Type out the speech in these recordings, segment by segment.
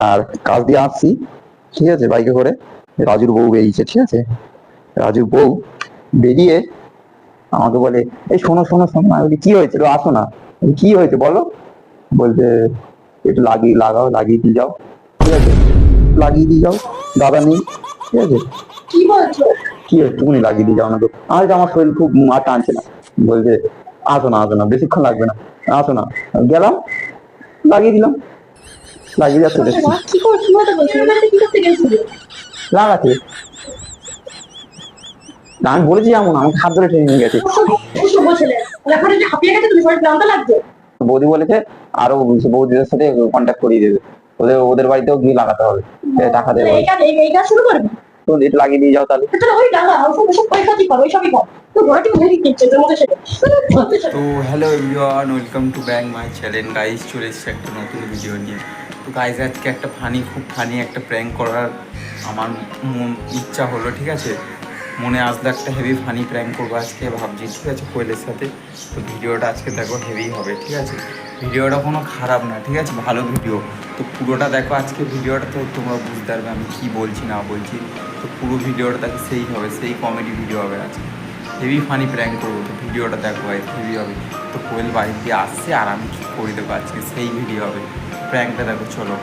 আর কাজ দিয়ে আসছি ঠিক আছে বাইকে করে। রাজুর বউ বেরিয়েছে ঠিক আছে? রাজুর বউ বেরিয়ে আমাকে বলে এই শোনো শোনো শোনো। আমি বলি কি হয়েছে? আসো না। কি হয়েছে? বলো। বলছে একটু লাগিয়ে লাগাও লাগিয়ে দিয়ে যাও। ঠিক আছে? লাগিয়ে দিয়ে যাও দাদা নেই ঠিক আছে? কি বলছো? কি একটুকুনি লাগিয়ে দিয়ে যাও না তো। তো আমার শরীর খুব আর টানছে না। বলছে আসো না আসো না বেশিক্ষণ লাগবে না। আসো না। গেলাম লাগিয়ে দিলাম। লাগিয়ে লাগাতে। না, আমি বলেছি এমন আমাকে হাত ধরে টেনে নিয়ে গেছে। লাগছে? বৌদি বলেছে আরও বৌদিদের সাথে কন্ট্যাক্ট করিয়ে দেবে। ওদের ওদের বাড়িতেও গিয়ে লাগাতে হবে। টাকা দেবে। তো এটা লাগিয়ে দিয়ে যাও তাহলে। মধ্যে সেটা। তো hello everyone welcome to bang my channel guys চলে এসেছে একটা নতুন ভিডিও নিয়ে। তো গাইজ আজকে একটা ফানি খুব ফানি একটা প্র্যাঙ্ক করার আমার ইচ্ছা হলো, ঠিক আছে? মনে আসলে একটা হেভি ফানি প্র্যাঙ্ক করব আজকে, ভাবছি, ঠিক আছে, কোয়েলের সাথে? তো ভিডিওটা আজকে দেখো হেভি হবে, ঠিক আছে? ভিডিওটা কোনো খারাপ না, ঠিক আছে? ভালো ভিডিও তো পুরোটা দেখো, আজকে ভিডিওটা তো তোমরা বুঝতে পারবে, আমি কী বলছি, না বলছি। তো পুরো ভিডিওটা দেখো, সেই হবে, সেই কমেডি ভিডিও হবে আজকে। হেভি ফানি প্র্যাঙ্ক করব, তো ভিডিওটা দেখো হেভি হবে। তো কোয়েল বাড়ি দিয়ে আসছে, আর আমি কী করে দেবো আজকে? সেই ভিডিও হবে। প্র্যাঙ্কটা দেখো চলো।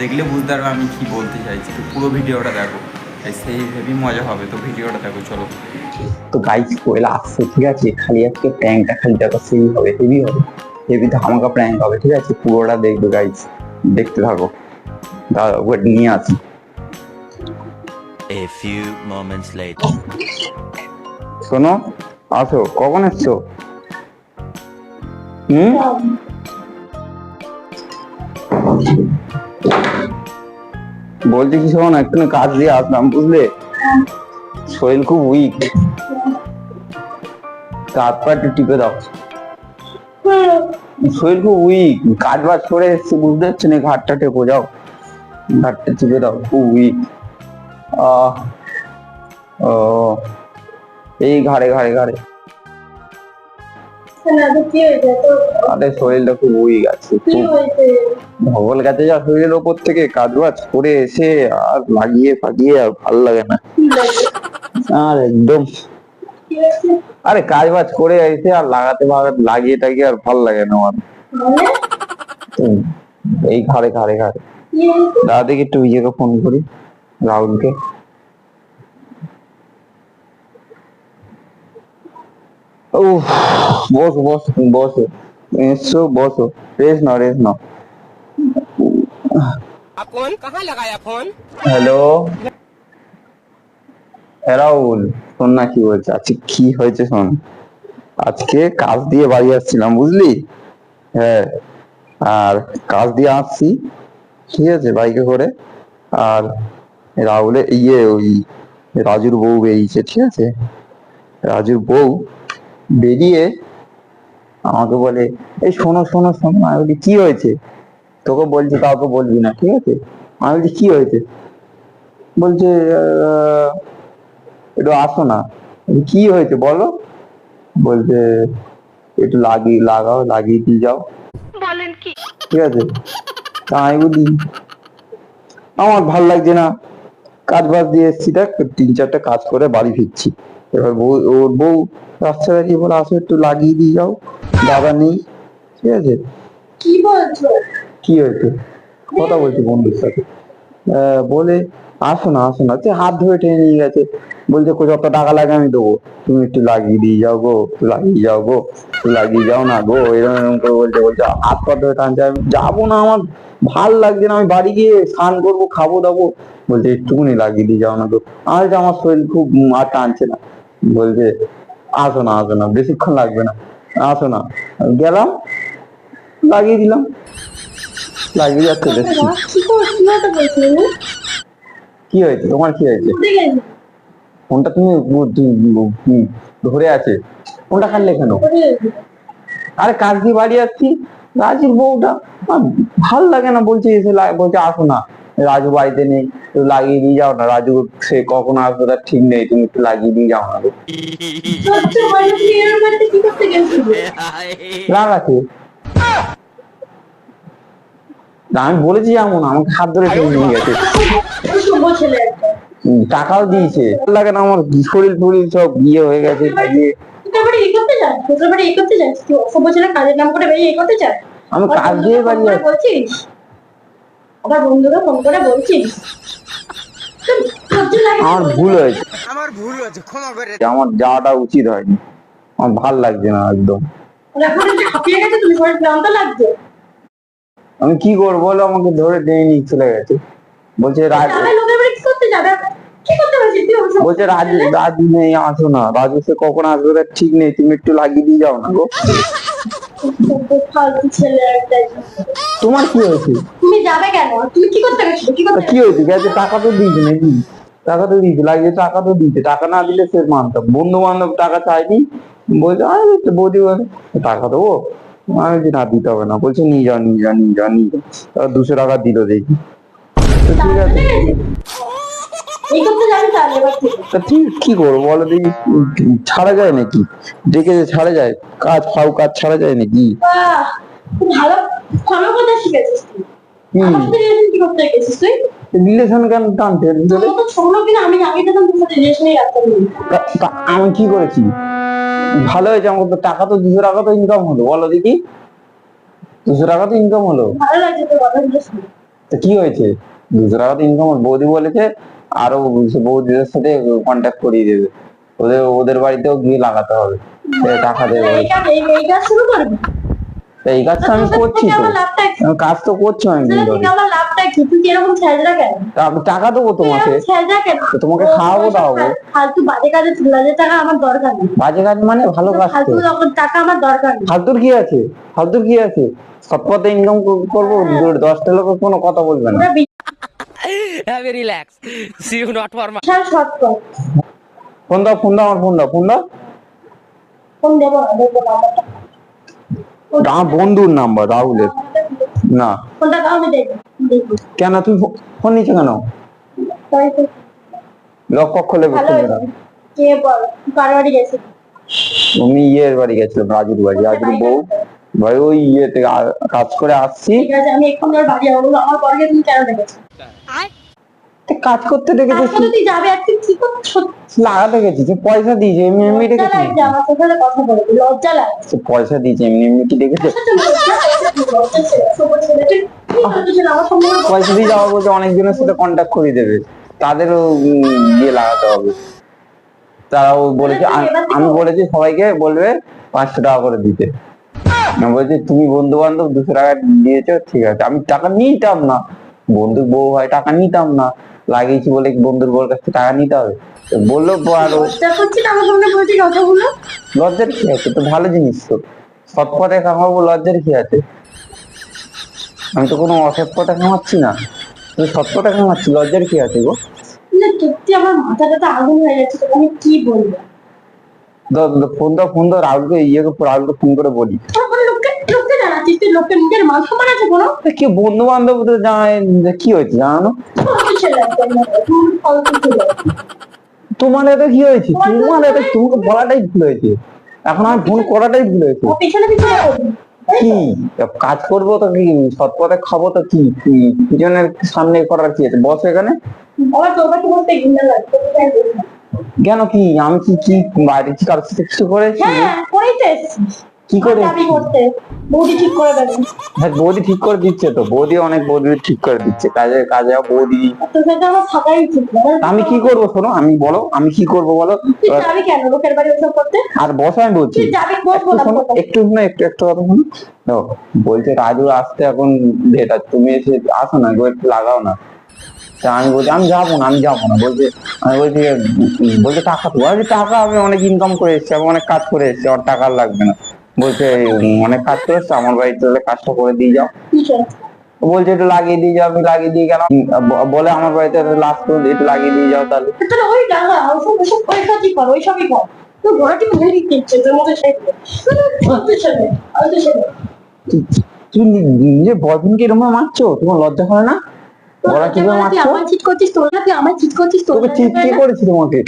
দেখলে বুঝতে পারবে আমি কী বলতে চাইছি। তো পুরো ভিডিওটা দেখো। এই সেই হেভি মজা হবে। তো ভিডিওটা দেখো চলো। তো গাইজ কোয়েলা আসছে ঠিক আছে? খালি আজকে প্র্যাঙ্কটা খালি দেখো সেই হবে হেভি হবে। হেভি ধামাকা প্র্যাঙ্ক হবে ঠিক আছে? পুরোটা দেখবে গাইজ দেখতে থাকো। দাঁড়াও, ওয়েট নিয়ে আসি। A few moments later. শোনো আসো কখন এসছো? হুম? বলছি কি শোনো একটু কাজ দিয়ে আসলাম, বুঝলে? শরীর খুব উইক হাত পা একটু টিপে দাও। শরীর খুব উইক কাজ বাজ করে এসছি, বুঝতে পারছি না ঘাটটা টেপো, যাও। ঘাটটা টিপে দাও, খুব উইক আহ এই ঘাড়ে ঘাড়ে ঘাড়ে। আরে শরীরটা খুব উইক আছে গেছে যা শরীরের ওপর থেকে কাজ বাজ করে এসে আর লাগিয়ে ফাটিয়ে আর ভালো লাগে না। আর একদম। আরে কাজ বাজ করে এসে আর লাগাতে লাগিয়ে টাগিয়ে আর ভালো লাগে না আমার। মানে? এই ঘাড়ে ঘাড়ে ঘাড়ে। কি হয়েছে? দাদা দেখি একটু ইয়েকে ফোন করি রাহুলকে। ও বসো বসো বসো এসো বসো রেস নাও রেস নাও आप कौन कहाँ लगाया फोन হ্যালো রাহুল শোন না কি বলছে আজকে কি হয়েছে শোন আজকে কাজ দিয়ে বাড়ি আসছিলাম বুঝলি হ্যাঁ আর কাজ দিয়ে আসছি ঠিক আছে বাইকে করে আর রাহুলের ইয়ে ওই রাজুর বউ বেরিয়েছে ঠিক আছে রাজুর বউ বেরিয়ে আমাকে বলে এই শোনো শোনো শোনো। আমি বলি কি হয়েছে? তোকে বলছি কাউকে বলবি না ঠিক আছে? আমি বলছি কি হয়েছে? বলছে একটু আসো না। কি হয়েছে বলো। বলছে একটু লাগিয়ে লাগাও লাগিয়ে দিয়ে যাও। বলেন কি? ঠিক আছে? তা আমি বলি আমার ভালো লাগছে না। কাজ বাজ দিয়ে এসছি দেখ তিন চারটা কাজ করে বাড়ি ফিরছি। এবার বউ ওর বউ রাস্তা দাঁড়িয়ে বলে আসো একটু লাগিয়ে দিয়ে যাও দাদা নেই। ঠিক আছে? কি বলছো? কি হয়েছে? কথা বলছি বন্ধুর সাথে। বলে আসো না আসো না। হাত ধরে টেনে নিয়ে গেছে। বলছে যত টাকা লাগে আমি দেবো। তুমি একটু লাগিয়ে দিয়ে যাও গো লাগিয়ে যাও গো লাগিয়ে যাও না গো। এরকম এরকম করে বলছে বলছে হাত পা ধরে টানছে আমি যাব না আমার ভালো লাগছে না আমি বাড়ি গিয়ে স্নান করব খাব দাবো। বলছে একটুকুনি লাগিয়ে দিয়ে যাও না গো। আর আমার শরীর খুব আর টানছে না। বলছে আসো না আসো না বেশিক্ষণ লাগবে না আসো না। গেলাম লাগিয়ে দিলাম লাগিয়ে যাচ্ছে দেখছি কি করছ? কি হয়েছে তোমার কি হয়েছে? ফোনটা তুমি ধরে আছে? ফোনটা কাটলে কেন আরে কাজ দিয়ে বাড়ি আসছি? রাজুর বউটা। ভালো লাগে না বলছে এসে বলছে আসো না। রাজু বাড়িতে নেই একটু লাগিয়ে দিয়ে যাও না। রাজু সে কখন আসবে তার ঠিক নেই তুমি একটু লাগিয়ে দিয়ে যাও না। লাগাতে আমি বলেছি যেমন আমাকে হাত ধরে টেনে নিয়ে গেছে। টাকাও দিয়েছে। লাগে না আমার শরীর ফরির সব বিয়ে হয়ে গেছে। আমি কাজ দিয়ে বাড়ি বলছিস? আবার বন্ধুকে ফোন করে না? আমার ভুল হয়েছে। আমার ভুল হয়েছে ক্ষমা করে আমার যাওয়াটা উচিত হয়নি। আমার ভালো লাগছে না একদম। ওরা এখন একটু হাঁপিয়ে গেছে তুমি শরীর ক্লান্ত লাগছে? আমি কি করব বলো আমাকে ধরে টেনে নিয়ে চলে গেছে। বলছে রাজ বলছে রাজু রাজু নেই আসো না। রাজু সে কখন আসবে? তার ঠিক নেই তুমি একটু লাগিয়ে দিয়ে যাও না গো। তোমার কি হয়েছে? তুমি যাবে কেন? তুমি কি করতে গেছো কি করতে কি হয়েছে? গেছে টাকা তো দিয়েছে নাকি? টাকা তো দিয়েছে লাগিয়ে টাকা তো দিয়েছে। টাকা না দিলে সে মানতাম বন্ধু বান্ধব টাকা চাইনি। বলছে তো বৌদি বলে টাকা দেবো? আমি বলছি না দিতে হবে না। বলছে নিয়ে যাও নিয়ে যাও নিয়ে যাও নিয়ে যাও। দুশো টাকা দিল দেখি। ঠিক আছে এই করতে যাবি তাহলে এবার থেকে তা ঠিক কি করব বলো দেখি ছাড়া যায় নাকি? ডেকে যে ছাড়া যায় কাজ ফাউ কাজ ছাড়া যায় নাকি? ভালো ভালো কথা শিখেছিস তুই। কি আমার সাথে রিলেশন কি করতে গেছিস তুই? রিলেশন কেন টানতে? তোর মতো ছোট লোক কিনা আমি কি করেছি? ভালো হয়েছে আমার তো টাকা তো দুশো টাকা তো ইনকাম হলো বলো দেখি। দুশো টাকা তো ইনকাম হলো? ভালো লাগছে তো কি হয়েছে? দুশো টাকা তো ইনকাম হলো বৌদি বলেছে আরও বৌদিদের সাথে কন্ট্যাক্ট করিয়ে দেবে। ওদের ওদের বাড়িতেও গিয়ে লাগাতে হবে। টাকা দেবে। এই কাজ তা আমি করছি তো। কাজ তো করছি আমি টাকা দেবো তোমাকে। তোমাকে খাওয়াবো দাওয়াবো ফালতু বাজে কাজে লাজের টাকা আমার দরকার নেই। বাজে কাজ মানে ভালো কাজ ফালতু টাকা আমার দরকার নেই। ফালতুর কি আছে? ফালতুর কি আছে? সৎ পথে ইনকাম করব দশটা লোক কোনো কথা বলবে না। Have relax see you not for shortcut phone দাও ফোন দাও আমার ফোন দাও ফোন দাও ফোন দেবো না বন্ধুর নাম্বার রাহুলের। না। ফোনটা কেন? তুমি ফোন নিচ্ছ কেন? লক বসে কে বল? কার বাড়ি গেছিস তুমি ইয়ের বাড়ি গেছিলাম রাজুর বাড়ি। রাজুর বউ। ভাই ওই ইয়ে থেকে কাজ করে আসছি। ঠিক আছে আমি এখন ওর বাড়ি যাব আমার বরকে তুমি কেন ডেকেছো কাজ করতে তুই যাবে আর তুই কি লাগাতে পয়সা দিয়েছে এমনি এমনি আমার সাথে কথা বলে লজ্জা লাগছে। পয়সা দিয়েছে এমনি এমনি কি পয়সা দিয়ে যাওয়া বলছে অনেকজনের সাথে কন্ট্যাক্ট করিয়ে দেবে। তাদেরও ইয়ে লাগাতে হবে। তারাও বলেছে আমি বলেছি সবাইকে বলবে পাঁচশো টাকা করে দিতে। বলছি তুমি বন্ধু বান্ধব দুশো টাকা দিয়েছ ঠিক আছে। আমি টাকা নিতাম না। বন্ধুর বউ হয় টাকা নিতাম না। লাগিয়েছি বলে বন্ধুর বউর কাছ টাকা নিতে হবে? বলল আরও লজ্জার কি আছে? তো ভালো জিনিস তো। সৎ পথে কামাবো লজ্জার কি আছে? আমি তো কোনো অসৎ পথে কামাচ্ছি না। তুমি সৎ পথে কামাচ্ছি লজ্জার কি আছে গো? না সত্যি আমার মাথাটা তো আগুন হয়ে যাচ্ছে আমি কি বলব? ফোন দাও ফোন দাও রাহুলকে ইয়েকে রাহুলকে ফোন করে বলি। কি বন্ধু বান্ধব কি হয়েছে জানো। তোমার এত কি হয়েছে? তোমার এত তোমাকে বলাটাই ভুল হয়েছে। এখন ফোন করাটাই ভুল হয়েছে। কি? কাজ করব তো কি? সৎ পথে খাব তো কি? কি? পিছনের সামনে করার কি আছে? বস এখানে? কেন কি? আমি কি কি বাইরে কি কারোর সাথে কিছু করেছি? হ্যাঁ করেই তো কি করে দাবি করতে। বৌদি ঠিক করে দেবে। হ্যাঁ বৌদি ঠিক করে দিচ্ছে তো। বৌদি অনেক বৌদি ঠিক করে দিচ্ছে। কাজে কাজে বৌদি। আমি কি করব শোনো আমি বলো আমি কি করব বলো? যাবি কেন? লোকের বাড়ি ওসব করতে? আর বসো আমি বলছি। একটু শোনো একটু শোনো একটু একটু কথা শোনো। বলছে রাজু আসতে এখন ডেট তুমি এসে আসো না গো একটু লাগাও না। তা আমি বলছি আমি যাব না আমি যাব না। বলছে আমি বলছি বলছে টাকা তো আমি টাকা আমি অনেক ইনকাম করে এসেছি আমি অনেক কাজ করে এসেছি আমার টাকা লাগবে না। বলছে অনেক কাজ করে এসছো আমার বাড়িতে তাহলে কাজটা করে দিয়ে যাও। বলছে একটু লাগিয়ে দিয়ে যাও আমি লাগিয়ে দিয়ে গেলাম। বলে আমার বাড়িতে লাস্ট একটু লাগিয়ে দিয়ে যাও তাহলে। ওই ডাঙা ওসব ওসব ওই কাজই কর কর। দিচ্ছে তোর মতো নি- নিজের বয়ফ্রেন্ডকে এরকম মারছো? তোমার লজ্জা করে না? বলা কি করে আমার চিট করছিস? তোর না তুই আমার চিট করছিস? তোর চিট কে। তোমাকে?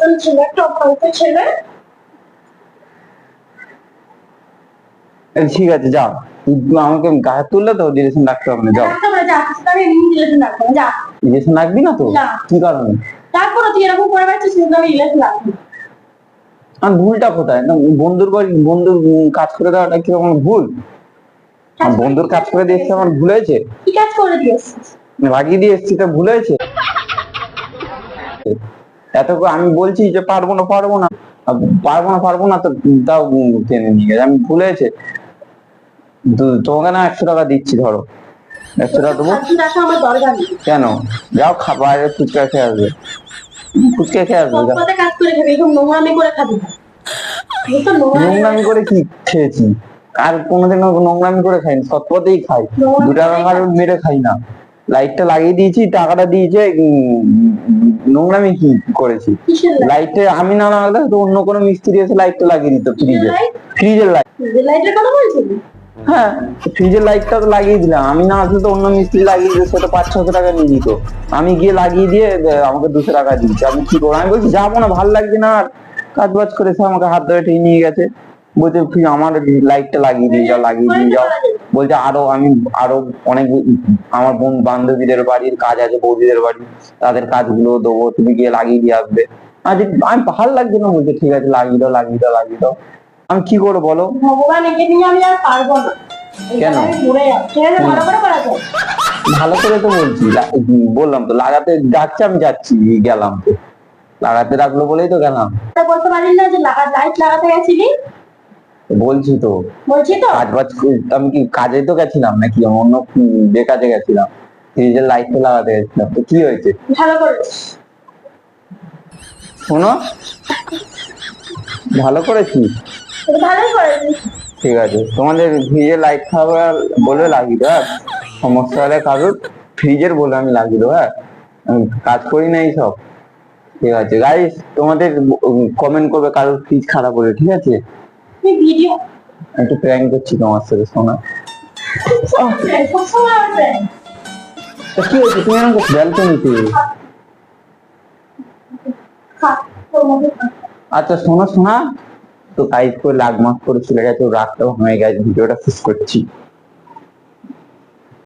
তোর ছেলে একটা ছেলে। ঠিক আছে যাও আমাকে গায়ে তুললে তো ডিরেকশন রাখতে হবে না যাও। ডিরেকশন রাখবি না তো? কি কারণে? তারপরে তুই এরকম করে বেড়াচ্ছিস কিন্তু আমি রাখব। আর ভুলটা কোথায়? না বন্ধুর বাড়ি বন্ধুর কাজ করে দেওয়াটা কি আমার ভুল? বন্ধুর কাজ করে দিয়ে এসছে আমার ভুল হয়েছে? কি কাজ করে দিয়েছিস লাগিয়ে দিয়ে এসছি তো ভুল হয়েছে? এত আমি বলছি যে পারব না পারব না। পারব না পারব না তো তাও টেনে নিয়ে গেছে আমি ভুল হয়েছে। তোমাকে না একশো টাকা দিচ্ছি ধরো। একশো টাকা দেবো? কেন? যাও খাবার ফুচকা খেয়ে আসবে। ফুচকা খেয়ে আসবে নোংরামি করে কি খেয়েছি? আর কোনোদিন নোংরামি করে খাইনি সৎপথেই খাই। দু টাকা মেরে খাই না। লাইটটা লাগিয়ে দিয়েছি টাকাটা দিয়েছে নোংরামি কি করেছি? লাইট আমি না লাগালে তো অন্য কোনো মিস্ত্রি এসে লাইটটা লাগিয়ে দিত ফ্রিজে ফ্রিজের লাইট হ্যাঁ ফ্রিজের লাইটটা তো লাগিয়ে দিলাম। আমি না আসলে তো অন্য মিস্ত্রি লাগিয়ে দিত সেটা পাঁচ ছশো টাকা নিয়ে দিত আমি গিয়ে লাগিয়ে দিয়ে আমাকে দুশো টাকা দিচ্ছে আমি কি করব? আমি বলছি যাব না ভালো লাগছে না আর। কাজ বাজ করে সে আমাকে হাত ধরে টেনে নিয়ে গেছে। বলছে তুই আমার লাইটটা লাগিয়ে দিয়ে যাও লাগিয়ে দিয়ে যাও। বলছে আরও আমি আরও অনেক আমার বোন বান্ধবীদের বাড়ির কাজ আছে বৌদিদের বাড়ি তাদের কাজগুলো দেবো তুমি গিয়ে লাগিয়ে দিয়ে আসবে। আজ আমি ভালো লাগছে না। বলছে ঠিক আছে লাগিয়ে দাও লাগিয়ে দাও লাগিয়ে দাও। আমি কি করব বলো? ভগবান একে নিয়ে আমি আর পারব না। কেন? ভালো করে তো বলছি বললাম তো লাগাতে ডাকছে আমি যাচ্ছি গেলাম। তো লাগাতে ডাকলো বলেই তো গেলাম। বলতে না যে লাইট লাগাতে গেছিলি? বলছি তো। বলছি তো? কাজ বাজ আমি কি কাজে তো গেছিলাম নাকি? অন্য বেকাজে গেছিলাম। ফ্রিজের লাইট তো লাগাতে গেছিলাম। তো কি হয়েছে? ভালো করেছিস শোনো। ভালো করেছি তুই ভালোই করেছিস ঠিক আছে। তোমাদের ফ্রিজের লাইট খাবার বলে লাগিয়ে দেবো হ্যাঁ? সমস্যা হলে কারোর ফ্রিজের বলে আমি লাগিয়ে দেবো হ্যাঁ? কাজ করি না সব। ঠিক আছে। গাইস তোমাদের কমেন্ট করবে কারোর ফ্রিজ খারাপ হলে ঠিক আছে? ভিডিও একটু প্র্যাঙ্ক করছি তোমার সাথে কি হয়েছে? তুমি এরকম খা। আচ্ছা শোনো শোনা। তো তাই করে লাগ মাস করে চলে গেছে রাতটাও হয়ে গেছে ভিডিওটা শেষ করছি।